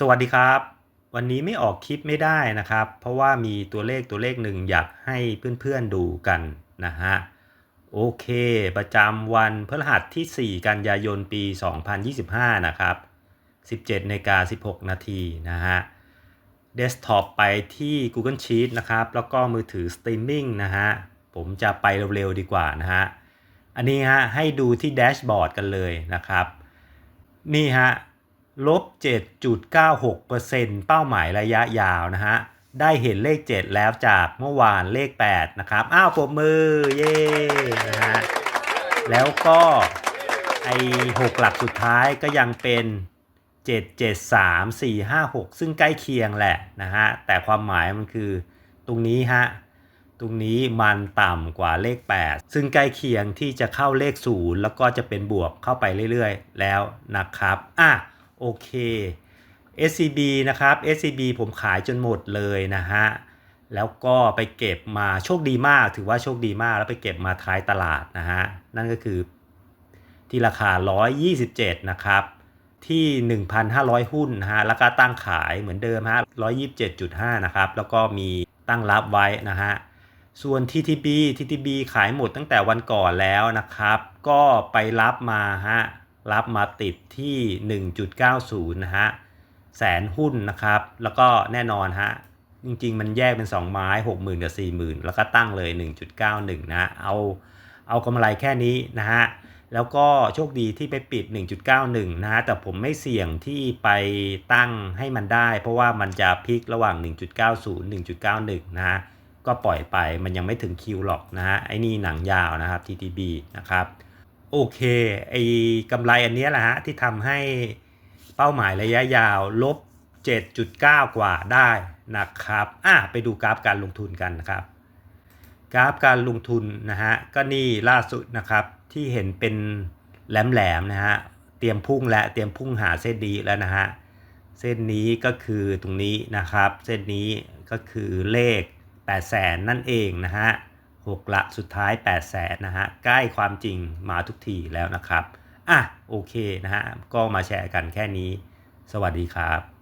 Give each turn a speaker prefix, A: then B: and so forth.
A: สวัสดีครับ วันนี้ไม่ออกคลิปไม่ได้นะครับ เพราะว่ามีตัวเลขตัวเลขหนึ่งอยากให้เพื่อนๆดูกันนะฮะโอเค ประจำวันพฤหัสที่ 4 กันยายนปี 2025 นะครับ 17นาฬิกา16 นาทีนะฮะเดสก์ท็อปไปที่ Google Sheet นะครับ แล้วก็มือถือสตรีมมิ่งนะฮะ ผมจะไปเร็วๆดีกว่านะฮะ อันนี้ฮะให้ดูที่แดชบอร์ดกันเลยนะครับ นี่ฮะ ลบ 7.96%เป้าหมายระยะยาวนะฮะ ได้เห็นเลข 7 แล้วจากเมื่อวานเลข 8 นะครับ อ้าวปรบมือ เย้นะฮะ แล้วก็ไอ้6หลักสุดท้ายก็ยังเป็น 7 7 3 4 5 6 ซึ่งใกล้เคียงแหละนะฮะ แต่ความหมายมันคือตรงนี้ฮะ ตรงนี้มันต่ำกว่าเลข 8 ซึ่งใกล้เคียงที่จะเข้าเลข 0 แล้วก็จะเป็นบวกเข้าไปเรื่อยๆ แล้วนะครับ อะ โอเค SCB นะครับ SCB ผมขายจนหมดเลยนะฮะ แล้วก็ไปเก็บมาโชคดีมาก ถือว่าโชคดีมาก แล้วไปเก็บมาท้ายตลาดนะฮะ นั่นก็คือที่ราคา 127 นะครับ ที่ 1,500 หุ้นนะฮะ แล้วก็ตั้งขายเหมือนเดิมฮะ 127.5 นะครับ แล้วก็มีตั้งรับไว้นะฮะ ส่วน TTB TTB ขายหมดตั้งแต่วันก่อนแล้วนะครับ ก็ไปรับมาฮะ รับมาติดที่ 1.90 นะฮะ แสนหุ้นนะครับ แล้วก็แน่นอนฮะ จริงๆ มันแยกเป็น 2 ไม้ 60,000 กับ 40,000 แล้วก็ตั้งเลย 1.91 นะเอาเอากำไรแค่นี้นะฮะ แล้วก็โชคดีที่ไปปิด 1.91 นะฮะ แต่ผมไม่เสี่ยงที่ไปตั้งให้มันได้ เพราะว่ามันจะพลิกระหว่าง 1.90 1.91 นะฮะ ก็ปล่อยไปมันยังไม่ถึงคิวหรอกนะฮะ ไอ้นี่หนังยาวนะครับ TTB นะครับ โอเคไอ้กำไรอันนี้แหละฮะที่ทำให้เป้าหมายระยะยาวลบ 7.9 กว่าได้นะครับอะไปดูกราฟการลงทุนกันนะครับ กราฟการลงทุนนะฮะก็นี่ล่าสุดนะครับที่เห็นเป็นแหลมๆนะฮะเตรียมพุ่งและเตรียมพุ่งหาเส้นดีแล้วนะฮะเส้นนี้ก็คือตรงนี้นะครับ เส้นนี้ก็คือเลข 8 0 0แสนนั่นเองนะฮะ หกหลักสุดท้าย8แสนนะฮะใกล้ความจริงมาทุกทีแล้วนะครับ อะโอเคนะฮะก็มาแชร์กันแค่นี้ สวัสดีครับ